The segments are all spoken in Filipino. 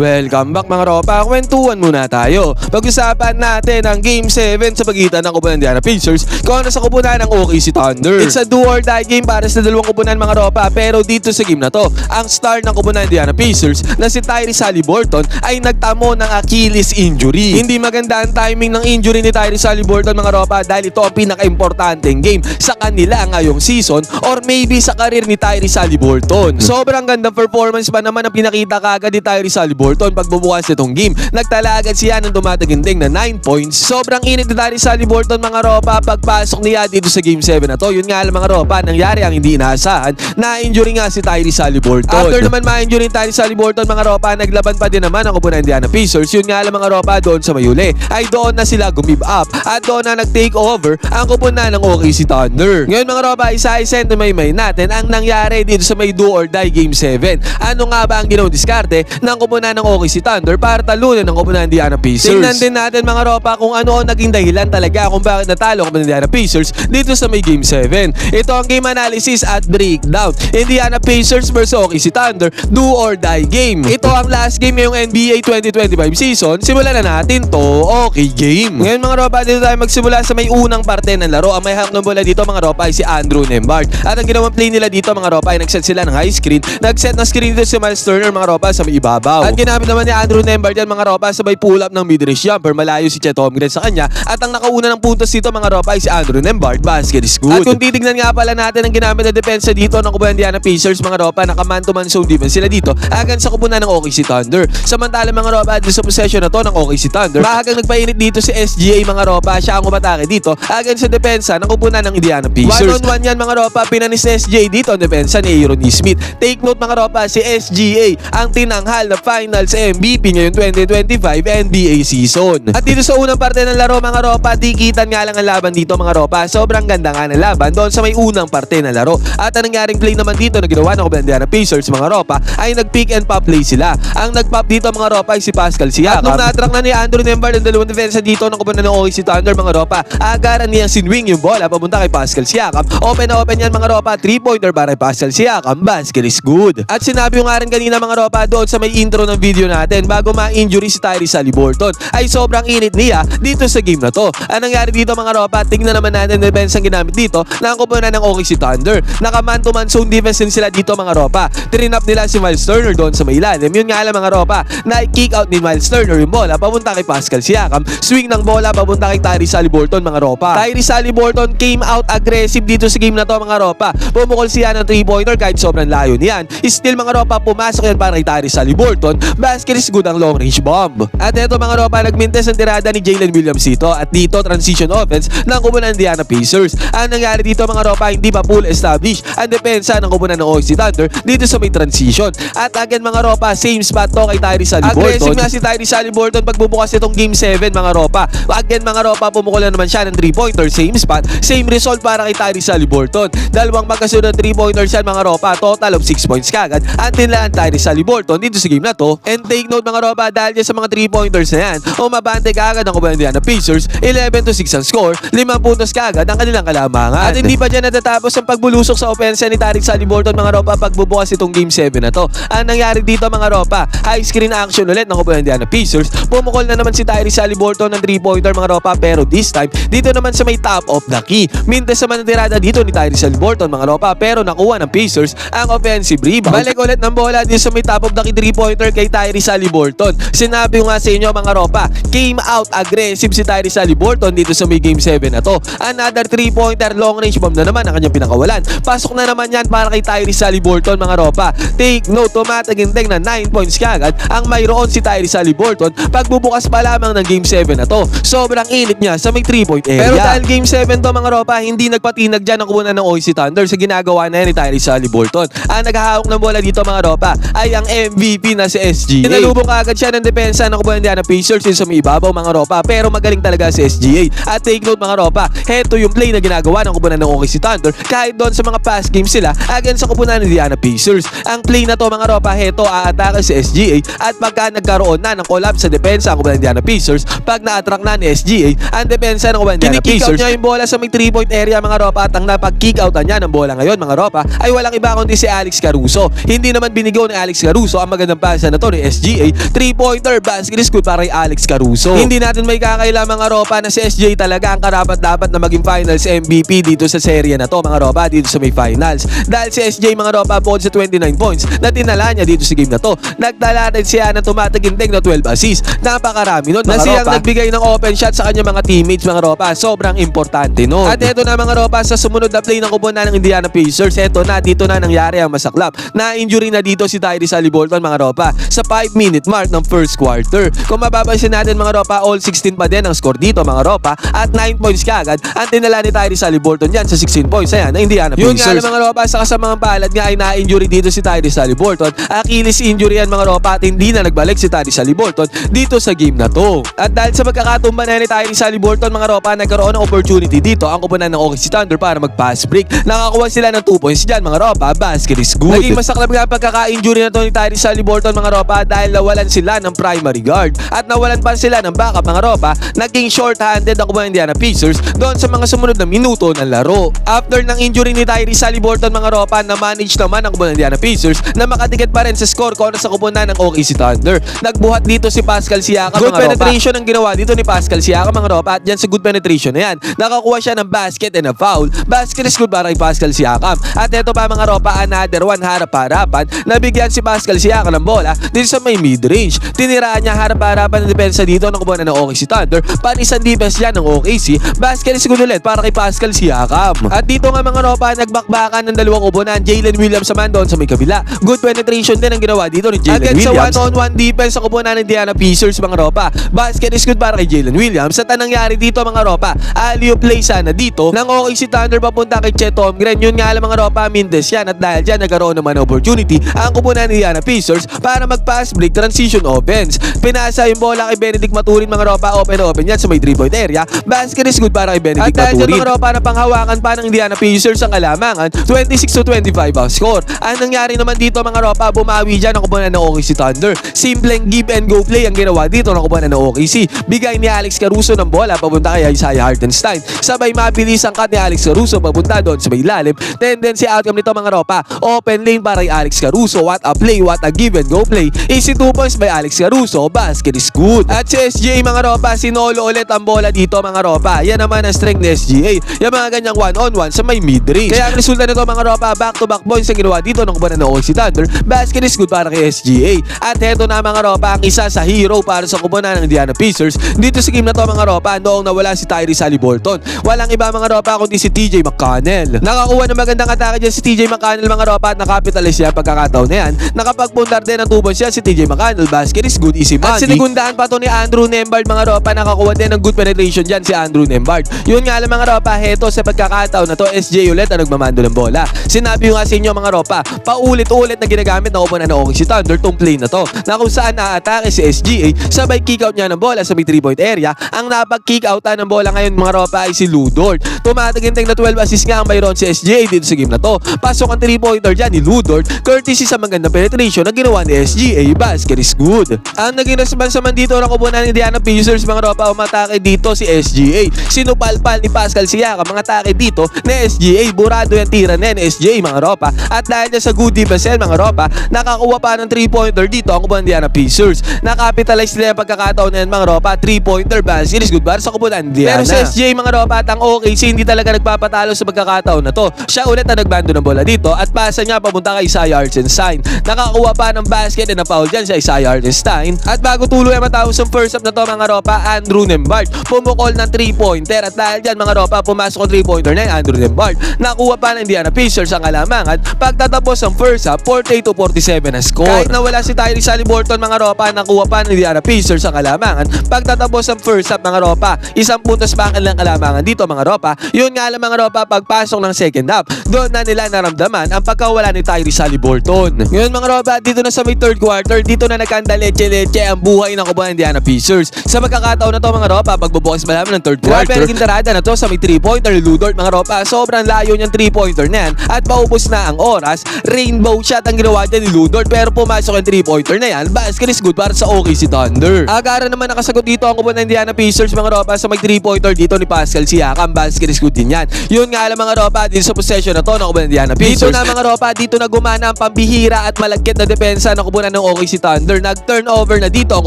Welcome back mga ropa, kwentuhan muna tayo. Pag-usapan natin ang Game 7 sa pagitan ng kupunan Diana Pacers kontra sa kupunan ng OKC Thunder. It's a do or die game para sa dalawang kupunan mga ropa pero dito sa game na to, ang star ng kupunan Diana Pacers na si Tyrese Haliburton ay nagtamo ng Achilles injury. Hindi maganda ang timing ng injury ni Tyrese Haliburton mga ropa dahil ito ang pinaka-importanteng game sa kanila ngayong season or maybe sa karir ni Tyrese Haliburton. Sobrang gandang performance ba naman ang pinakita kagad ni Tyrese Haliburton pagbubukas nitong game. Nagtala agad siya ng dumataginting na 9 points. Sobrang init ni Tyrese Haliburton mga ropa pagpasok niya dito sa game 7 na to. Yun nga lang mga ropa, nangyari ang hindi inaasahan na injury nga si Tyrese Haliburton. After naman ma-injury ni Tyrese Haliburton mga ropa, naglaban pa din naman ang kupunan ng Indiana Pacers. Yun nga lang mga ropa doon sa Mayuli ay doon na sila gumib up at doon na nag-take over ang kupunan ng OKC Thunder. Ngayon mga ropa, isa-isa may may natin ang nangyari dito sa may do or die game 7. Ano nga ba ang ginawang diskarte ng kupunan ng OKC Thunder para talunin ang kupunan ng Indiana Pacers? Tingnan din natin mga ropa kung ano ang naging dahilan talaga kung bakit natalo ang ng Indiana Pacers dito sa may game 7. Ito ang game analysis at breakdown. Indiana Pacers versus OKC Thunder do or die game. Ito ang last game ngayong NBA 2025 season. Simulan na natin to. Okay game. Ngayon mga ropa, dito tayo magsimula sa may unang parte ng laro. Ang may hawak ng bola dito mga ropa ay si Andrew Nembard. At ang ginawang play nila dito mga ropa ay nagset sila ng high screen. Nagset ng screen dito si Miles Turner mga ropa sa may ibabaw. At ginamit naman ni Andrew Nembard yan mga ropa sa may pull up ng mid-range jumper. Malayo si Chet Holmgren sa kanya. At ang nakauna ng puntos dito mga ropa ay si Andrew Nembard. Basket is good. At kung titignan nga pala natin ang ginamit na depensa dito ng Kubunan Indiana Pacers mga ropa, naka-man to man zone defense sila dito agan sa kupunan ng OKC Thunder. Samantala mga ropa, dito sa possession na to ng OKC Thunder, mahagang nagpainit dito si SGA mga ropa, siya ang umatake dito agan sa depensa ng kupunan ng Indiana Pacers. One on one yan mga ropa, pinanis ni SGA dito ang depensa ni Aaron E. Smith. Take note mga ropa, si SGA ang tinanghal na finals MVP ngayon 2025 NBA season. At dito sa unang parte ng laro mga ropa, dikitan nga lang ang laban dito mga ropa. Sobrang ganda nga ng laban doon sa may unang parte ng laro. At ang nangyaring play naman dito na ginawa ng Indiana Pacers mga ropa ay nag-pick and pop play sila. Ang nag-pop dito mga ropa ay si Pascal Siakam. At nung natrack na ni Andrew Nembard ang dalawang defensa dito ng kupunan ng OKC Thunder mga ropa, agaran niya sinwing yung bola papunta kay Pascal Siakam. Open na open yan mga ropa, 3-pointer para kay Pascal Siakam. Basket is good. At sinabi ko nga rin kanina mga ropa doon sa may intro ng video natin bago ma-injury si Tyrese Haliburton ay sobrang init niya dito sa game na to. Ang nangyari dito mga ropa, tingnan naman natin ang defense ang ginamit dito ng kupunan ng Thunder. Naka-man to man zone defense din sila dito mga ropa. Trinap nila si Miles Turner doon sa may ilalim. Yun nga lang mga ropa, na kick out ni Miles Turner yung bola papunta kay Pascal Siakam. Swing ng bola papunta kay Tyrese Haliburton mga ropa. Tyrese Haliburton came out aggressive dito sa game na to mga ropa. Pumukol siya ng 3-pointer kahit sobrang layo niyan. Still mga ropa, pumasok yan para kay Tyrese Haliburton. Basket is good ang long range bomb. At eto mga ropa, nagmintes ang tirada ni Jalen Williams dito. At dito, transition offense ng kubunan ng Indiana Pacers. Ang nangyari dito mga ropa, hindi pa full established ang depensa ng kubunan ng OKC Thunder dito sa may transition. At again mga ropa, same spot to kay Tyrese Haliburton. Aggressive nga si Tyrese Haliburton pagbubukas itong game 7 mga ropa. Again mga ropa, pumukul na naman siya ng 3-pointer, same spot, same result para kay Tyrese Haliburton. Dalawang magkasunod 3-pointers yan mga ropa, total of 6 points kagad. Ang tinlaan Tyrese Haliburton dito sa game na to. And take note mga ropa, dahil dyan sa mga 3-pointers na yan, umabante kagad ang Indiana Pacers, 11 to 6 ang score, 5 puntos kagad ang kanilang kalamangan. At hindi pa dyan natatapos ang pagbulusok sa opensa ni Tyrese Haliburton mga ropa pagbubukas itong game 7 na to. Ang nangyari dito mga ropa, high screen action ulit ng Indiana Pacers. Pumukol na naman si Tyrese Haliburton ng 3-pointer mga ropa pero this time, dito naman sa may top of the key. Mintes naman ang tirada dito ni Tyrese Haliburton mga ropa pero nakuha ng Pacers ang offensive rebound. Balik ulit ng bola dito sa may top of the key 3-pointer kay Tyrese Haliburton. Sinabi ko nga sa inyo mga ropa, came out aggressive si Tyrese Haliburton dito sa may game 7 na to. Another 3-pointer long range bomb na naman ang kanyang pinakawalan. Pasok na naman yan para kay Tyrese Haliburton mga ropa. Take note, tumataginteng na 9 points kagad ang mayroon si Tyrese Haliburton pagbubukas pa lamang ng game 7 na to. Sobrang init niya sa may 3 point area. Pero dahil game 7 to mga ropa, hindi nagpatinag dyan ang kubunan ng OKC Thunder sa ginagawa na yan ni Tyrese Haliburton. Ang naghahawak ng bola dito mga ropa ay ang MVP na si SGA. Tinalubong agad siya ng depensa ng kubunan Indiana Pacers yung sa may ibabaw mga ropa pero magaling talaga si SGA. At take note mga ropa, heto yung play na ginagawa ng kubunan ng OKC Thunder kahit doon sa mga past games sila against sa kubunan ng Indiana Pacers. Ang play na to mga ropa, heto aatake si SGA at pagka nagkaroon na ng collapse sa depensa ng kubunan ng Indiana Pacers, pag na-attract na ni SGA, ang depensa ng kubunan ng Indiana Pacers, niya yung bola sa may 3 point area mga ropa at ang napag-kick out niya ng bola ngayon mga ropa ay walang iba kundi si Alex Caruso. Hindi naman binigaw ni Alex Caruso ang magandang pasa na to ni SGA. 3-pointer, basket good para kay Alex Caruso. Hindi natin may kakaila mga ropa na si SGA talaga ang karapat dapat na maging finals MVP dito sa serye na to mga ropa dito sa may finals. Dahil si SGA mga ropa bukod sa 29 points na tinala niya dito sa game na to. Nagtala rin siya ng tumataginting na 12 assists. Napakarami nun mga Na siyang nagbigay ng open shot sa kanyang mga teammates mga ropa. Sobrang importante nun. At eto na mga ropa sa sumunod na play ng kupunan ng Indiana Pacers. Eto na dito na nangyari ang masaklap. Na-injury na dito si Tyrese Haliburton mga ropa sa 5 minute mark ng first quarter. Kung mapapansin natin mga ropa, all 16 pa din ang score dito mga ropa at 9 points kagad ang tinala ni Tyrese Haliburton yan sa 16 points. Ayan, ng Indiana Pacers. Yun nga lang, mga ropa, sa kasamang palad nga ay na-injury dito si Tyrese Haliburton. Achilles injury yan mga ropa at hindi na nagbalik si Tyrese Haliburton dito sa game na to. At dahil sa magkakatumba na ni Tyrese Haliburton mga ropa, nagkaroon ng opportunity dito ang kupunan ng OKC Thunder para mag-pass break. Nakakuha sila ng 2 points dyan mga ropa, basket is good. Naging masaklap nga ang pagkaka-injury na to ni Tyrese Haliburton mga ropa dahil nawalan sila ng primary guard at nawalan pa sila ng backup mga ropa, naging short-handed ang ng Indiana Pacers doon sa mga sumunod na minuto ng laro. After ng injury ni Tyrese Haliburton mga ropa, na-manage naman ang ng Indiana Pacers na makadikit pa rin sa score kontra sa kupunan ng OKC Thunder. Nagbuhat dito si Pascal Siakam Good mga penetration ang ginawa dito ni Pascal Siakam mga ropa at dyan sa good penetration na yan, nakakuha siya ng basket and a foul. Basket is good para kay Pascal Siakam. At eto pa mga ropa, another one harap-harapan. Nabigyan si Pascal Siakam ng bola dito sa may mid-range. Tiniraan niya harap-harapan ng depensa dito ng kubunan ng OKC Thunder. Panisang defense yan ng OKC. Basket is good ulit para kay Pascal Siakam. At dito nga mga ropa, nagbakbakan ng dalawang kubunan. Jalen Williams naman doon sa may kabila. Good penetration din ang ginawa dito ni Jalen Agad sa Williams. one-on-one defense sa kubunan ng Indiana Pacers mga ropa. Basket is good para kay Jalen Williams. At anong nangyari dito mga ropa, alley play sana dito ng OKC Thunder papunta kay Chet Holmgren. Yun nga lang mga ropa, Mindes yan. At dahil dyan nagkaroon naman ng opportunity ang kubunan ng Indiana Pacers para mag-pass break transition offense. Pinasa yung bola kay Benedict Maturin mga ropa, open open yan sa may 3-point area. Basket is good para kay Benedict At dahil Maturin. dyan, mga ropa na panghawakan pa ng Indiana Pacers ang alamangan, 26 to 25 ang score. Ang nangyari naman dito mga ropa, bumawi dyan ang kubunan ng OKC Thunder. Simpleng give and go play ang ginawa dito ng kubunan ng OKC. Bigay ni Alex Caruso ng bola papunta kay Isaiah Hartenstein. Sabay mabilis ang cut ni Alex Caruso papunta doon sa may lalim. Tendency outcome nito mga ropa. Open lane para kay Alex Caruso. What a play, what a give and go play. Easy 2 points by Alex Caruso. Basket is good. At si SGA mga ropa, sinolo ulit ang bola dito mga ropa. Yan naman ang strength ni SGA. Yung mga ganyang one-on-one sa may mid-range. Kaya ang resulta nito mga ropa, back-to-back points ang ginawa dito ng kubanan ng OKC Thunder. Basket is good para kay SGA. At heto na mga ropa, ang isa sa hero para sa kubanan ng Indiana Pacers. Dito sa game na to mga ropa, noong nawala si Tyrese Haliburton. Walang iba mga ropa kundi si TJ McConnell. Nakakuha ng magandang atake dyan si TJ McConnell mga ropa at nakapitalize siya ang pagkakataon na yan. Nakapagpundar din ng tubos siya si TJ McConnell. Basket is good, easy money. At sinigundahan pa to ni Andrew Nembard mga ropa. Nakakuha din ng good penetration dyan si Andrew Nembard. Yun nga lang mga ropa, heto sa pagkakataon na to, SJ ulit ang nagmamando ng bola. Sinabi ko nga sa inyo mga ropa, paulit-ulit na ginagamit na kupunan ng OKC Thunder tong play na to. Na kung saan naatake si SGA, sabay kick out niya ng bola sa may 3-point area. Ang napag-kick outan ng bola ngayon mga ropa ay si Ludort. Tumataginteng na 12 assists nga ang mayroon si SGA dito sa game na to. Pasok ang 3-pointer dyan ni Ludort, courtesy sa magandang penetration na ginawa ni SGA. Basket is good. Ang naging response naman dito ng kupunan ng Indiana Pacers mga ropa umatake dito si SGA. Sinupalpal ni Pascal Siakam mga atake dito ni SGA. Burado yung tira na ni SGA mga ropa. At dahil niya sa good defense mga ropa, nakakuha pa ng 3-pointer dito ang kupunan ng Indiana Pacers. Nakapitalize nila yung pagkakataon na mga ropa. 3-pointer basket is good para sa kupunan ng Indiana. Pero si SGA mga ropa at ang OKC hindi talaga nagpapatalo sa pagkakataon na to. Siya ulit ang nagbando ng bola dito at pasa niya papunta kay Isaiah Hartenstein. Nakakuha pa ng basket and na foul dyan si Isaiah Hartenstein. At bago tuloy ang matapos ang first half na to mga ropa, Andrew Nembard pumukol ng 3-pointer at dahil dyan mga ropa pumasok ang 3-pointer na yung Andrew Nembard. Nakuha pa ng Indiana Pacers ang alamangan pagtatapos ang first half 48 to 47 na score. Kahit nawala si Tyrese Haliburton mga ropa, nakuha pa ng Indiana Pacers ang alamangan pagtatapos ang first half mga ropa. Isang puntos pa ang kanilang alamangan dito mga ropa. Yun nga lang mga ropa pagpasok ng second half. Doon na nila naramdaman ang pagkawala ni Tyrese Haliburton. Ngayon mga ropa, dito na sa may third quarter, dito na nagkanda leche-leche ang buhay ng kubuhan ng Indiana Pacers. Sa magkakataon na to mga ropa, pagbubukas malaman ng third quarter. Grabe tarada na to sa may 3-pointer ni Ludort mga ropa. Sobrang layo niyang 3-pointer na yan at paubos na ang oras. Rainbow shot ang ginawa niya ni Ludort pero pumasok yung 3-pointer na yan. Basket is good para sa OKC Thunder. Agara naman nakasagot dito ang kubuhan ng Indiana Pacers mga ropa sa may 3-pointer dito ni Pascal Siakam. Basket is good din yan. Yun nga lang mga ropa dito sa possession na to ng kubuhan ng Indiana Pacers. Dito na mga ropa, dito na gumana ang pambihira at malagkit na depensa ng kubuhan kupunan ng OKC Thunder. Nag-turnover na dito ang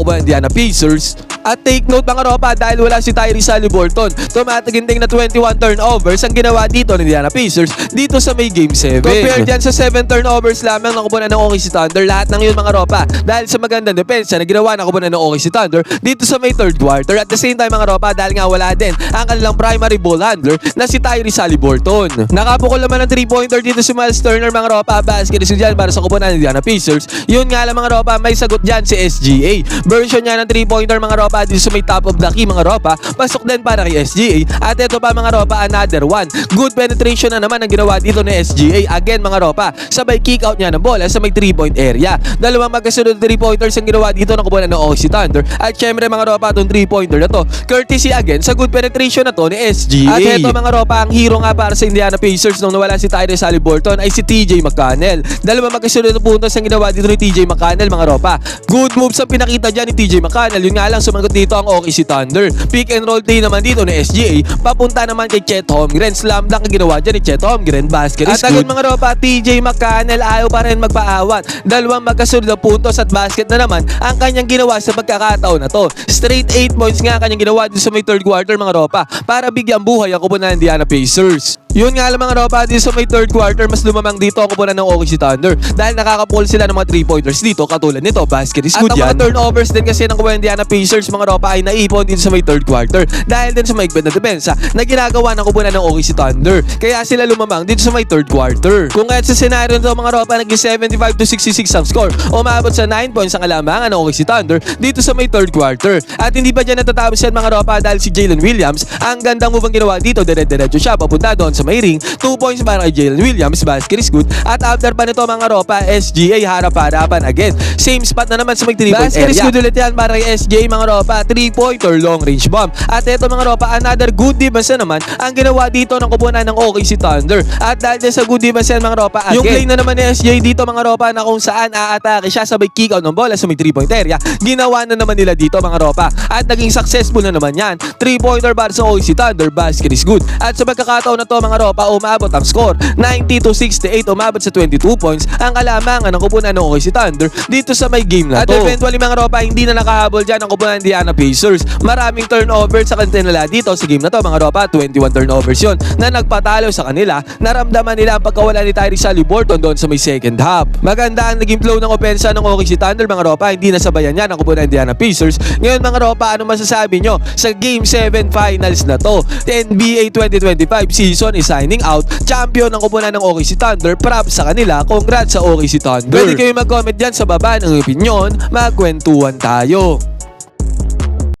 ng Indiana Pacers. At take note mga ropa dahil wala si Tyrese Haliburton. Tumataginting na 21 turnovers ang ginawa dito ng Indiana Pacers dito sa may Game 7. Compared yan sa 7 turnovers lamang ng kupunan ng OKC Thunder. Lahat ng yun mga ropa dahil sa magandang depensa na ginawa ng kupunan ng OKC Thunder dito sa may third quarter. At the same time mga ropa dahil nga wala din ang kanilang primary ball handler na si Tyrese Haliburton. Nakapukol naman ng 3-pointer dito si Miles Turner mga ropa. Basket is dyan para sa kupunan ng Indiana Pacers. Yun nga lang mga ropa may sagot dyan si SGA. Version niya ng 3-pointer mga ropa dito sa may top of the key mga ropa. Pasok din para kay SGA. At ito pa mga ropa another one. Good penetration na naman ang ginawa dito ni SGA. Again mga ropa sabay kick out niya ng bola sa may 3-point area. Dalawang magkasunod 3-pointers ang ginawa dito ng kupunan ng OKC Thunder. At syempre mga ropa itong 3-pointer na to. Courtesy again sa good penetration na to ni SGA. At ito mga ropa ang hero nga para sa Indiana Pacers nung nawala si Tyrese Haliburton ay si TJ McConnell. Dalawang magkasunod na puntos ang ginawa dito ni TJ McConnell mga ropa. Good moves ang pinakita dyan ni TJ McConnell. Yun nga lang sumagot dito ang OKC Thunder. Pick and roll day naman dito ni SGA. Papunta naman kay Chet Holmgren. Slam dunk ang ginawa dyan ni Chet Holmgren. Basket is At good. mga ropa, TJ McConnell ayaw pa rin magpaawat. Dalawang magkasunod na puntos at basket na naman ang kanyang ginawa sa pagkakataon na to. Straight 8 points nga ang kanyang ginawa dito sa may third quarter mga ropa para bigyan buhay ang kupunan ng Indiana Pacers. Yun nga lang mga ropa, dito sa may third quarter, mas lumamang dito ang kupunan ng OKC Thunder dahil nakakapul sila ng mga 3-pointers dito katulad nito, basket is good At yan. mga turnovers din kasi ng kupunan Indiana Pacers mga ropa ay naipon dito sa may third quarter dahil din sa maigpit na depensa na ginagawa ng kupunan ng OKC Thunder. Kaya sila lumamang dito sa may third quarter. Kung kahit sa scenario nito mga ropa, naging 75 to 66 ang score, umabot sa 9 points ang alamangan ng OKC Thunder dito sa may third quarter. At hindi pa dyan natatapos yan mga ropa dahil si Jalen Williams, ang gandang move ang ginawa dito, dire-diretso siya papunta doon sa may ring. 2 points para kay Jalen Williams, basket is good. At after pa nito mga ropa, SGA harap-harapan again. Same spot na naman sa may 3 point Basket area. is good ulit yan para kay SGA mga ropa, 3-pointer long range bomb. At ito mga ropa, another good defense na naman ang ginawa dito ng kupunan ng OKC Thunder. At dahil sa good defense yan mga ropa, again, yung play na naman ni SGA dito mga ropa na kung saan aatake siya sabay kick out ng bola sa may 3-point area, ginawa na naman nila dito mga ropa. At naging successful na naman yan. 3-pointer para sa OKC Thunder, basket is good. At sa pagkakataon na to mga ropa, umabot ang score. 90 to 68, umabot sa 22 points ang kalamangan ng kupunan ng OKC Thunder dito sa may game na At to. eventually mga ropa, hindi na nakahabol dyan ang kupunan ng Indiana Pacers. Maraming turnovers sa kanila nila dito sa game na to mga ropa. 21 turnovers yun na nagpatalo sa kanila. Naramdaman nila ang pagkawala ni Tyrese Haliburton doon sa may second half. Maganda ang naging flow ng opensa ng OKC Thunder mga ropa. Hindi nasabayan yan ang kupunan ng Indiana Pacers. Ngayon mga ropa, ano masasabi nyo sa Game 7 Finals na to? The NBA 2025 season is signing out. Champion ng kupunan ng OKC Thunder. Props sa kanila. Congrats sa OKC Thunder. Pwede kayo mag-comment dyan sa baba ng opinion. Magkwentuhan tayo.